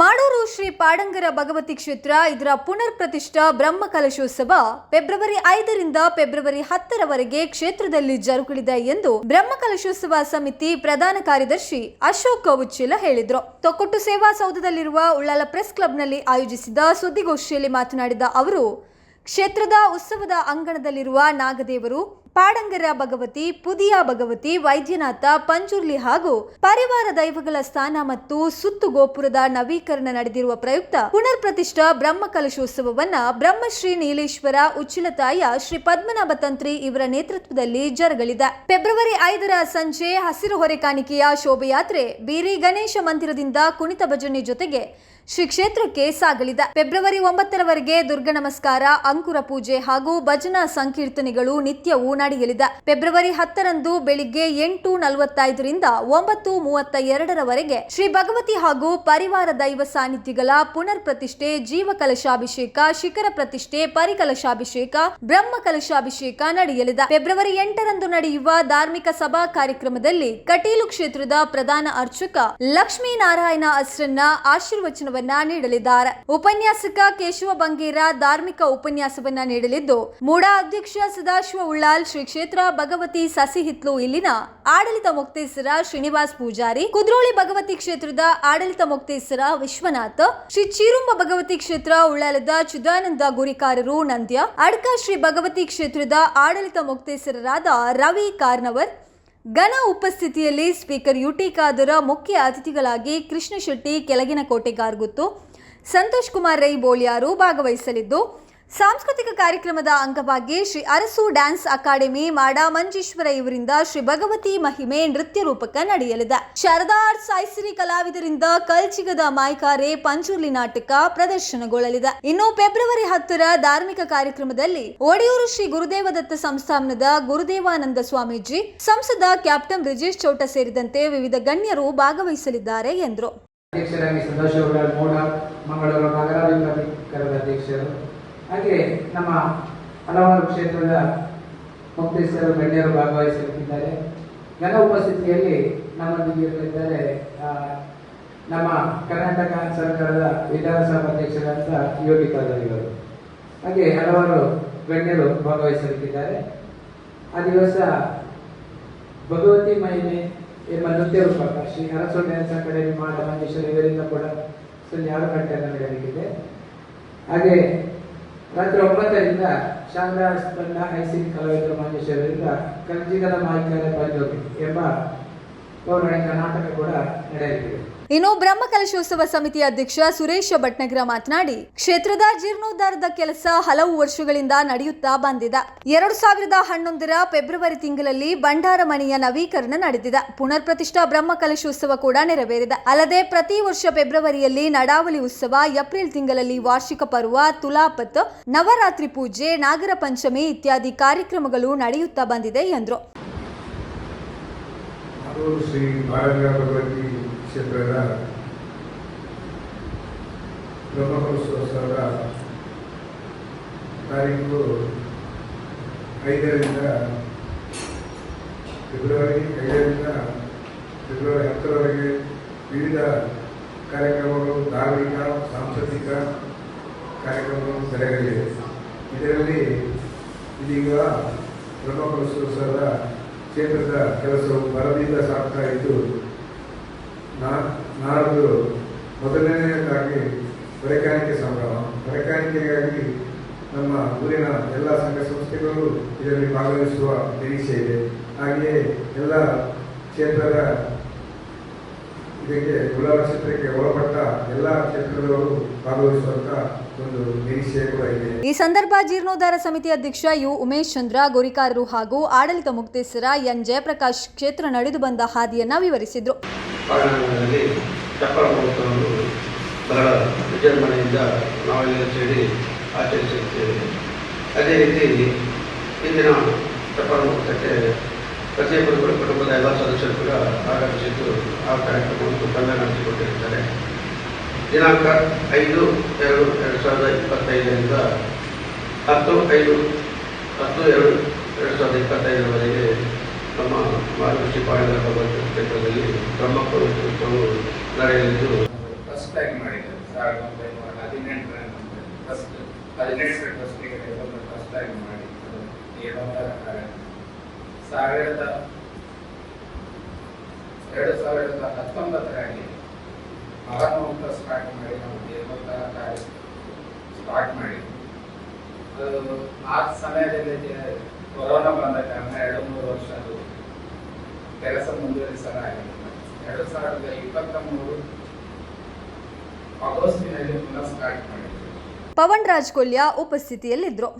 ಮಾಡೂರು ಶ್ರೀ ಪಾಡಂಗರ ಭಗವತಿ ಕ್ಷೇತ್ರ ಇದರ ಪುನರ್ ಪ್ರತಿಷ್ಠಾ ಬ್ರಹ್ಮ ಕಲಶೋತ್ಸವ ಫೆಬ್ರವರಿ ಐದರಿಂದ ಫೆಬ್ರವರಿ ಹತ್ತರವರೆಗೆ ಕ್ಷೇತ್ರದಲ್ಲಿ ಜರುಗಲಿದೆ ಎಂದು ಬ್ರಹ್ಮ ಕಲಶೋತ್ಸವ ಸಮಿತಿ ಪ್ರಧಾನ ಕಾರ್ಯದರ್ಶಿ ಅಶೋಕ್ ಉಚ್ಚಿಲ ಹೇಳಿದರು. ತೊಕ್ಕೊಟ್ಟು ಸೇವಾ ಸೌಧದಲ್ಲಿರುವ ಉಳ್ಳಾಲ ಪ್ರೆಸ್ ಕ್ಲಬ್ನಲ್ಲಿ ಆಯೋಜಿಸಿದ ಸುದ್ದಿಗೋಷ್ಠಿಯಲ್ಲಿ ಮಾತನಾಡಿದ ಅವರು, ಕ್ಷೇತ್ರದ ಉತ್ಸವದ ಅಂಗಣದಲ್ಲಿರುವ ನಾಗದೇವರು ಪಾಡಂಗರ ಭಗವತಿ, ಪುದಿಯ ಭಗವತಿ, ವೈದ್ಯನಾಥ, ಪಂಜುರ್ಲಿ ಹಾಗೂ ಪರಿವಾರ ದೈವಗಳ ಸ್ಥಾನ ಮತ್ತು ಸುತ್ತು ಗೋಪುರದ ನವೀಕರಣ ನಡೆದಿರುವ ಪ್ರಯುಕ್ತ ಪುನರ್ ಪ್ರತಿಷ್ಠಾ ಬ್ರಹ್ಮ ಕಲಶೋತ್ಸವವನ್ನ ಬ್ರಹ್ಮಶ್ರೀ ನೀಲೇಶ್ವರ ಉಚ್ಚಿಲತಾಯ ಶ್ರೀ ಪದ್ಮನಾಭ ತಂತ್ರಿ ಇವರ ನೇತೃತ್ವದಲ್ಲಿ ಜರುಗಲಿದೆ. ಫೆಬ್ರವರಿ ಐದರ ಸಂಜೆ ಹಸಿರು ಹೊರೆ ಕಾಣಿಕೆಯ ಶೋಭಯಾತ್ರೆ ಬೀರಿ ಗಣೇಶ ಮಂದಿರದಿಂದ ಕುಣಿತ ಭಜನೆ ಜೊತೆಗೆ ಶ್ರೀ ಕ್ಷೇತ್ರಕ್ಕೆ ಸಾಗಲಿದೆ. ಫೆಬ್ರವರಿ ಒಂಬತ್ತರವರೆಗೆ ದುರ್ಗ ನಮಸ್ಕಾರ, ಅಂಕುರ ಪೂಜೆ ಹಾಗೂ ಭಜನಾ ಸಂಕೀರ್ತನೆಗಳು ನಿತ್ಯವೂ ನಡೆಯಲಿದೆ ಫೆಬ್ರವರಿ ಹತ್ತರಂದು ಬೆಳಿಗ್ಗೆ ಎಂಟು ನಲವತ್ತೈದರಿಂದ ಒಂಬತ್ತು ಮೂವತ್ತ ಎರಡರವರೆಗೆ ಶ್ರೀ ಭಗವತಿ ಹಾಗೂ ಪರಿವಾರ ದೈವ ಸಾನ್ನಿಧ್ಯಗಳ ಪುನರ್ ಪ್ರತಿಷ್ಠೆ ಜೀವ ಕಲಶಾಭಿಷೇಕ ಶಿಖರ ಪ್ರತಿಷ್ಠೆ, ಪರಿಕಲಶಾಭಿಷೇಕ ಬ್ರಹ್ಮ ಕಲಶಾಭಿಷೇಕ ನಡೆಯಲಿದೆ. ಫೆಬ್ರವರಿ ಎಂಟರಂದು ನಡೆಯುವ ಧಾರ್ಮಿಕ ಸಭಾ ಕಾರ್ಯಕ್ರಮದಲ್ಲಿ ಕಟೀಲು ಕ್ಷೇತ್ರದ ಪ್ರಧಾನ ಅರ್ಚಕ ಲಕ್ಷ್ಮೀನಾರಾಯಣ ಅಸ್ರನ್ನ ಆಶೀರ್ವಚನವನ್ನ ನೀಡಲಿದ್ದಾರೆ. ಉಪನ್ಯಾಸಕ ಕೇಶವ ಬಂಗೇರ ಧಾರ್ಮಿಕ ಉಪನ್ಯಾಸವನ್ನ ನೀಡಲಿದ್ದು ಮೂಡ ಅಧ್ಯಕ್ಷ ಸದಾಶಿವ ಉಳ್ಳಾಲ್ ಶ್ರೀ ಕ್ಷೇತ್ರ ಭಗವತಿ ಸಸಿಹಿತ್ಲು ಇಲ್ಲಿನ ಆಡಳಿತ ಮುಕ್ತೇಸರ ಶ್ರೀನಿವಾಸ್ ಪೂಜಾರಿ, ಕುದ್ರೋಳಿ ಭಗವತಿ ಕ್ಷೇತ್ರದ ಆಡಳಿತ ಮುಕ್ತೇಸರ ವಿಶ್ವನಾಥ್, ಶ್ರೀ ಚಿರುಂಬ ಭಗವತಿ ಕ್ಷೇತ್ರ ಉಳ್ಳಾಲದ ಚಿದಾನಂದ ಗುರಿಕಾರರು ನಂದ್ಯ, ಅಡ್ಕ ಶ್ರೀ ಭಗವತಿ ಕ್ಷೇತ್ರದ ಆಡಳಿತ ಮುಕ್ತೇಸರರಾದ ರವಿ ಕಾರ್ನವರ್, ಘನ ಉಪಸ್ಥಿತಿಯಲ್ಲಿ ಸ್ಪೀಕರ್ ಯುಟಿ ಕಾದರ ಮುಖ್ಯ ಅತಿಥಿಗಳಾಗಿ ಕೃಷ್ಣ ಶೆಟ್ಟಿ, ಕೆಳಗಿನ ಕೋಟೆ ಗಾರ್ಗುತ್ತು ಸಂತೋಷ್ ಕುಮಾರ್ ರೈ ಬೋಳಿಯಾರು ಭಾಗವಹಿಸಲಿದ್ದು ಸಾಂಸ್ಕೃತಿಕ ಕಾರ್ಯಕ್ರಮದ ಅಂಗವಾಗಿ ಶ್ರೀ ಅರಸು ಡ್ಯಾನ್ಸ್ ಅಕಾಡೆಮಿ ಮಾಡಾ ಮಂಜೇಶ್ವರ ಇವರಿಂದ ಶ್ರೀ ಭಗವತಿ ಮಹಿಮೆ ನೃತ್ಯ ರೂಪಕ ನಡೆಯಲಿದೆ. ಶಾರದಾ ಐಸಿರಿ ಕಲಾವಿದರಿಂದ ಕಲ್ಚಿಗದ ಮಾಯ್ಕಾರೆ ಪಂಚುರ್ಲಿ ನಾಟಕ ಪ್ರದರ್ಶನಗೊಳ್ಳಲಿದೆ. ಇನ್ನು ಫೆಬ್ರವರಿ ಹತ್ತರ ಧಾರ್ಮಿಕ ಕಾರ್ಯಕ್ರಮದಲ್ಲಿ ಒಡಿಯೂರು ಶ್ರೀ ಗುರುದೇವದತ್ತ ಸಂಸ್ಥಾನದ ಗುರುದೇವಾನಂದ ಸ್ವಾಮೀಜಿ, ಸಂಸದ ಕ್ಯಾಪ್ಟನ್ ಬ್ರಿಜೇಶ್ ಚೌಟ ಸೇರಿದಂತೆ ವಿವಿಧ ಗಣ್ಯರು ಭಾಗವಹಿಸಲಿದ್ದಾರೆ ಎಂದರು ಅಧ್ಯಕ್ಷರಾಗಿ ಸದಾಶಿವರ ಮೋಡ ಮಂಗಳೂರು ನಗರಾಧಿಕಾರದ ಅಧ್ಯಕ್ಷರು ಹಾಗೆ ನಮ್ಮ ಹಲವಾರು ಕ್ಷೇತ್ರದ ಮುಕ್ತೇಶ್ವರ ಗಣ್ಯರು ಭಾಗವಹಿಸಲಿದ್ದಾರೆ ಘನ ಉಪಸ್ಥಿತಿಯಲ್ಲಿ ನಮ್ಮೊಂದಿಗೆ ಇರಲಿದ್ದಾರೆ ಆ, ನಮ್ಮ ಕರ್ನಾಟಕ ಸರ್ಕಾರದ ವಿಧಾನಸಭಾ ಅಧ್ಯಕ್ಷರಾದ ಯೋಗಿ ಕಾದರಿಯವರು ಹಾಗೆ ಹಲವಾರು ಗಣ್ಯರು ಭಾಗವಹಿಸಲಿದ್ದಾರೆ ಆ ದಿವಸ ಭಗವತಿ ಮಹಿಮೆ ಎಂಬ ನೃತ್ಯ ರೂಪಕ ಶ್ರೀ ಹರಸು ಡ್ಯಾನ್ಸ್ ಅಕಾಡೆಮಿ ಮಾಡ ಮಂಜೇಶ್ವರ ಇವರಿಂದ ಕೂಡ ಸಂಜೆ ಆರು ಗಂಟೆಯನ್ನು ನಡೆಯಲಿದೆ ಹಾಗೆ ರಾತ್ರಿ ಒಂಬತ್ತರಿಂದ ಶಾರದಾ ತಂಡ ಐಸಿರಿ ಕಲಾವಿದರು ಮಂಜೇಶ್ವರರಿಂದ ಕಂಜಿಗದ ಮಾಹಿತಿ ಪಂಜೋಗಿ ಎಂಬ ಕೂಡ ಇನ್ನು ಬ್ರಹ್ಮ ಕಲಶೋತ್ಸವ ಸಮಿತಿ ಅಧ್ಯಕ್ಷ ಸುರೇಶ ಭಟ್ನಗರ ಮಾತನಾಡಿ, ಕ್ಷೇತ್ರದ ಜೀರ್ಣೋದ್ಧಾರದ ಕೆಲಸ ಹಲವು ವರ್ಷಗಳಿಂದ ನಡೆಯುತ್ತಾ ಬಂದಿದೆ. ಎರಡು ಸಾವಿರದ ಹನ್ನೊಂದರ ಫೆಬ್ರವರಿ ತಿಂಗಳಲ್ಲಿ ಭಂಡಾರ ಮನೆಯ ನವೀಕರಣ ನಡೆದಿದೆ. ಪುನರ್ ಪ್ರತಿಷ್ಠಾ ಬ್ರಹ್ಮ ಕಲಶೋತ್ಸವ ಕೂಡ ನೆರವೇರಿದೆ. ಅಲ್ಲದೆ ಪ್ರತಿ ವರ್ಷ ಫೆಬ್ರವರಿಯಲ್ಲಿ ನಡಾವಳಿ ಉತ್ಸವ, ಏಪ್ರಿಲ್ ತಿಂಗಳಲ್ಲಿ ವಾರ್ಷಿಕ ಪರ್ವ ತುಲಾಪತ್ ನವರಾತ್ರಿ ಪೂಜೆ, ನಾಗರ ಪಂಚಮಿ ಇತ್ಯಾದಿ ಕಾರ್ಯಕ್ರಮಗಳು ನಡೆಯುತ್ತಾ ಬಂದಿದೆ ಎಂದರು. ಮಾಡೂರು ಶ್ರೀ ಭಾರತೀಯ ಭಗವತಿ ಕ್ಷೇತ್ರದ ಬ್ರಹ್ಮೋತ್ಸವದ ತಾರೀಕು ಐದರಿಂದ ಫೆಬ್ರವರಿ ಐದರಿಂದ ಫೆಬ್ರವರಿ ಹತ್ತರವರೆಗೆ ವಿವಿಧ ಕಾರ್ಯಕ್ರಮಗಳು, ಧಾರ್ಮಿಕ, ಸಾಂಸ್ಕೃತಿಕ ಕಾರ್ಯಕ್ರಮಗಳು ನಡೆಯಲಿವೆ ಇದರಲ್ಲಿ ಇದೀಗ ಬ್ರಹ್ಮೋತ್ಸವದ ಕ್ಷೇತ್ರದ ಕೆಲಸವು ಬರದಿಂದ ಸಾಗ್ತಾ ಇದ್ದು ನಾಡ್ದು ಮೊದಲನೆಯದಾಗಿ ಹೊರೆಕಾಣಿಕೆ ಸಂಭ್ರಮ. ಹೊರೆಕಾಣಿಕೆಗಾಗಿ ನಮ್ಮ ಊರಿನ ಎಲ್ಲ ಸಂಘ ಸಂಸ್ಥೆಗಳು ಇದರಲ್ಲಿ ಭಾಗವಹಿಸುವ ನಿರೀಕ್ಷೆ ಇದೆ. ಹಾಗೆಯೇ ಎಲ್ಲ ಕ್ಷೇತ್ರದ ಇದಕ್ಕೆ, ಗುಲಾಬ ಕ್ಷೇತ್ರಕ್ಕೆ ಒಳಪಟ್ಟ ಎಲ್ಲ ಕ್ಷೇತ್ರದವರು ಭಾಗವಹಿಸುವಂತ ಈ ಸಂದರ್ಭ ಜೀರ್ಣೋದ್ಧಾರ ಸಮಿತಿ ಅಧ್ಯಕ್ಷ ಯು. ಉಮೇಶ್ ಚಂದ್ರ ಗುರಿಕಾರರು ಹಾಗೂ ಆಡಳಿತ ಮುಕ್ತೇಸರ ಎನ್. ಜಯಪ್ರಕಾಶ್ ಕ್ಷೇತ್ರ ನಡೆದು ಬಂದ ಹಾದಿಯನ್ನ ವಿವರಿಸಿದ್ರು. ಬಹಳ ವಿಜೃಂಭಣೆಯಿಂದ ನಾವೆಲ್ಲ ಸೇರಿ ಆಚರಿಸುತ್ತೇವೆ. ಅದೇ ರೀತಿ ಇಂದಿನ ಚಪ್ಪರ ಮುಹೂರ್ತಕ್ಕೆ ಪ್ರತಿಯೊಬ್ಬರು ಕುಟುಂಬದ ಎಲ್ಲ ಸದಸ್ಯರು ಕೂಡ ಆಗಮಿಸಿದ್ದು ಆ ಕಾರ್ಯಕ್ರಮವನ್ನು ತಂಡ ನಡೆಸಿಕೊಂಡಿರುತ್ತಾರೆ ದಿನಾಂಕ ಐದು ಎರಡು ಎರಡು ಸಾವಿರದ ಇಪ್ಪತ್ತೈದರಿಂದ ಹತ್ತು ಐದು ಹತ್ತು ಎರಡು ಎರಡು ಸಾವಿರದ ಇಪ್ಪತ್ತೈದರವರೆಗೆ ನಮ್ಮ ಪಾಂಡ ಭಗವತ್ ಕ್ಷೇತ್ರದಲ್ಲಿ ಬ್ರಹ್ಮಪುರ ನಡೆಯಲಿದ್ದು ಫಸ್ಟ್ ಆಗಿ ಮಾಡಿದ್ದಾರೆ ಸಾವಿರದ ಒಂಬೈನೂರ ಹದಿನೆಂಟರಲ್ಲಿ ಫಸ್ಟ್ ಹದಿನೆಂಟರ ಫಸ್ಟಿಗೆ ಫಸ್ಟ್ ಆಗಿ ಮಾಡಿ ಅದು ನೀಡುವಂತಹ ಕಾರ್ಯ ಸಾವಿರದ ಎರಡು ಸಾವಿರದ ಹತ್ತೊಂಬತ್ತರಲ್ಲಿ ಮಹಾಮುಕ್ತ ಸ್ಟಾರ್ಟ್ ಮಾಡಿ ನಾವು ದೇವೋತ್ತರ ಕಾರ್ಯ ಸ್ಟಾರ್ಟ್ ಮಾಡಿ. ಆ ಸಮಯದಲ್ಲಿ ಕೊರೋನಾ ಬಂದ ಕಾರಣ ಎರಡು, ಮೂರು ವರ್ಷ ಅದು ಕೆಲಸ ಮುಂದುವರಿಸಲಾಗಿಲ್ಲ ಎರಡು ಸಾವಿರದ ಇಪ್ಪತ್ತ ಮೂರು ಆಗಸ್ಟ್ನಲ್ಲಿ ಪುನಃ ಸ್ಟಾರ್ಟ್ ಮಾಡಿದ್ರು. ಪವನ್ ರಾಜ್ ಕೊಲ್ಯ ಉಪಸ್ಥಿತಿಯಲ್ಲಿದ್ದರು